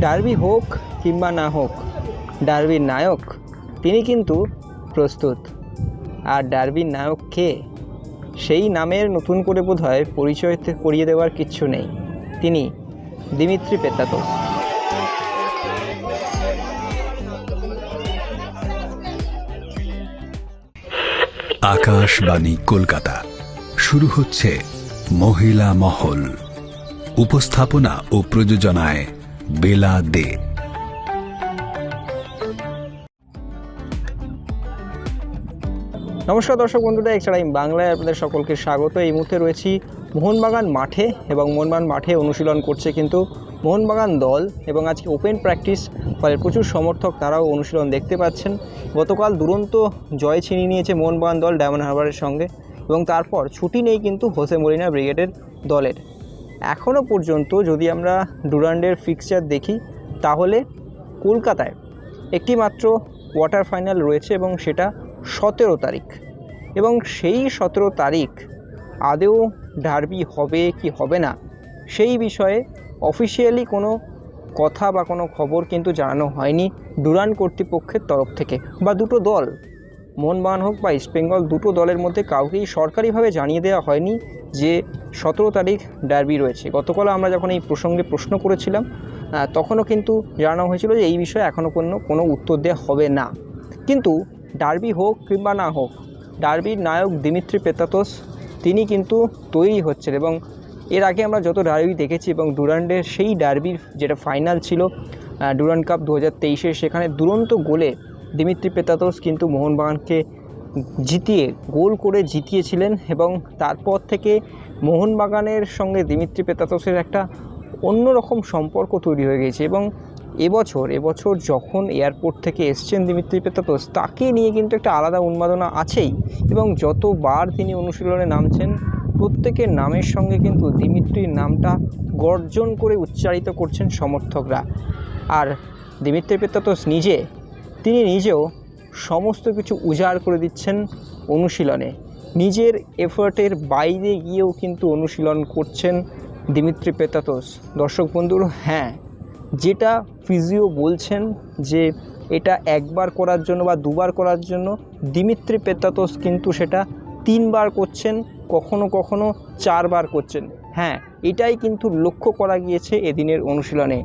Derby হোক কিংবা না হোক ডার্বির নায়ক, তিনি কিন্তু প্রস্তুত। আর ডার্বির নায়ক কে সেই নামের নতুন করে বোধ হয় পরিচয় করিয়ে দেওয়ার কিচ্ছু নেই। তিনি দিমিত্রি পেত্তাতোস আকাশবাণী কলকাতা। শুরু হচ্ছে মহিলা মহল। উপস্থাপনা ও প্রযোজনায় বেলা দে নমস্কার দর্শক বন্ধুরা আমি বাংলায় আপনাদের সকলকে স্বাগত। এই মুহূর্তে রয়েছি মোহনবাগান মাঠে এবং মোহনবাগান মাঠে অনুশীলন করছে কিন্তু মোহনবাগান দল এবং আজকে ওপেন প্র্যাকটিস, ফলে প্রচুর সমর্থক তারাও অনুশীলন দেখতে পাচ্ছেন। গতকাল দুরন্ত জয় ছিনিয়ে নিয়েছে মোহনবাগান দল ডায়মন্ড হারবারের সঙ্গে এবং তারপর ছুটি নেই কিন্তু হোসে মরিনা ব্রিগেডের দলের। এখনও পর্যন্ত যদি আমরা ডুরান্ডের ফিক্সচার দেখি, তাহলে কলকাতায় একটি মাত্র কোয়ার্টার ফাইনাল রয়েছে এবং সেটা সতেরো তারিখ। এবং সেই সতেরো তারিখ আদেও ডার্বি হবে কি হবে না, সেই বিষয়ে অফিসিয়ালি কোনো কথা বা কোনো খবর কিন্তু জানানো হয়নি ডুরান কর্তৃপক্ষের তরফ থেকে। বা দুটো দল মোহনবাগান হোক বা ইস্টবেঙ্গল দুটো দলের মধ্যে কাউকেই সরকারিভাবে জানিয়ে দেওয়া হয়নি যে সতেরো তারিখ ডার্বি রয়েছে। গতকাল আমরা যখন এই প্রসঙ্গে প্রশ্ন করেছিলাম তখনও কিন্তু জানানো হয়েছিল যে এই বিষয়ে এখনও কোনো কোনো উত্তর দেওয়া হবে না। কিন্তু ডার্বি হোক কিংবা না হোক ডার্বির নায়ক দিমিত্রি পেতাতোস তিনি কিন্তু তৈরি হচ্ছেন এবং এর আগে আমরা যত ডার্বি দেখেছি এবং ডুরান্ডের সেই ডার্বির যেটা ফাইনাল ছিল ডুরান্ড কাপ দু হাজার তেইশে সেখানে দুরন্ত গোলে দিমিত্রি পেতাতোস কিন্তু মোহনবাগানকে জিতিয়ে, গোল করে জিতিয়েছিলেন এবং তারপর থেকে মোহনবাগানের সঙ্গে দিমিত্রি পেতাতোসের একটা অন্যরকম সম্পর্ক তৈরি হয়ে গেছে এবং এবছর এবছর যখন এয়ারপোর্ট থেকে এসছেন দিমিত্রি পেতাতোস তাকে নিয়ে কিন্তু একটা আলাদা উন্মাদনা আছেই এবং যতবার তিনি অনুশীলনে নামছেন, প্রত্যেকের নামের সঙ্গে কিন্তু দিমিত্রির নামটা গর্জন করে উচ্চারিত করছেন সমর্থকরা। আর দিমিত্রি পেতাতোস নিজে তিনি নিজেও সমস্ত কিছু উজাড় করে দিচ্ছেন অনুশীলনে। নিজের এফার্টের বাইরে গিয়েও কিন্তু অনুশীলন করছেন দিমিত্রি পেতাতোস দর্শক বন্ধুর হ্যাঁ যেটা ফিজিও বলছেন যে এটা একবার করার জন্য বা দুবার করার জন্য দিমিত্রি পেতাতোস কিন্তু সেটা তিনবার করছেন, কখনো কখনো চারবার করছেন। হ্যাঁ এটাই কিন্তু লক্ষ্য করা গিয়েছে এদিনের অনুশীলনে।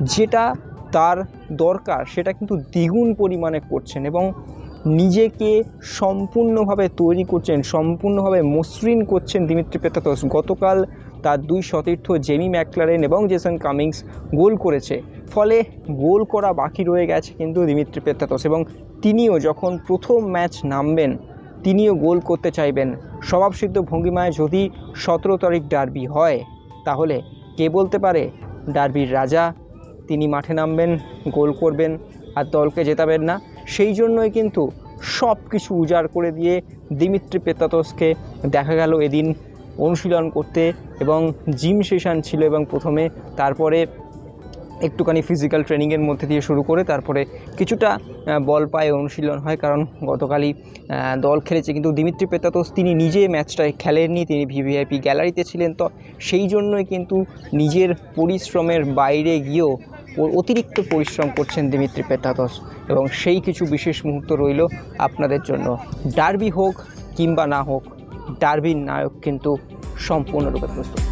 যেটা তার দরকার, সেটা কিন্তু দ্বিগুণ পরিমাণে করছেন এবং নিজেকে সম্পূর্ণভাবে তৈরি করছেন, সম্পূর্ণভাবে মসৃণ করছেন দিমিত্রি পেতাতোস গতকাল তার দুই সতীর্থ জেমি ম্যাকলারেন এবং জেসন কামিংস গোল করেছে। ফলে গোল করা বাকি রয়ে গেছে কিন্তু দিমিত্রি পেতাতোস এবং তিনিও যখন প্রথম ম্যাচ নামবেন, তিনিও গোল করতে চাইবেন। স্বভাবসিদ্ধ ভঙ্গিমায় যদি সতেরো তারিখ ডার্বি হয়, তাহলে কে বলতে পারে? ডার্বির রাজা তিনি মাঠে নামবেন, গোল করবেন আর দলকে জেতাবেন না। সেই জন্যই কিন্তু সব কিছু উজাড় করে দিয়ে দিমিত্রি পেতাতোসকে দেখা গেল এদিন অনুশীলন করতে এবং জিম সেশন ছিল এবং প্রথমে তারপরে একটুখানি ফিজিক্যাল ট্রেনিংয়ের মধ্যে দিয়ে শুরু করে তারপরে কিছুটা বল পায়ে অনুশীলন হয় কারণ গতকালই দল খেলেছে কিন্তু দিমিত্রি পেতাতোস তিনি নিজে ম্যাচটায় খেলেননি, তিনি ভিভিআইপি গ্যালারিতে ছিলেন। তো সেই জন্যই কিন্তু নিজের পরিশ্রমের বাইরে গিয়েও অতিরিক্ত পরিশ্রম করছেন দিমিত্রি পেতাতস এবং সেই কিছু বিশেষ মুহূর্ত রইল আপনাদের জন্য। ডার্বি হোক কিংবা না হোক, ডার্বির নায়ক কিন্তু সম্পূর্ণরূপে প্রস্তুত।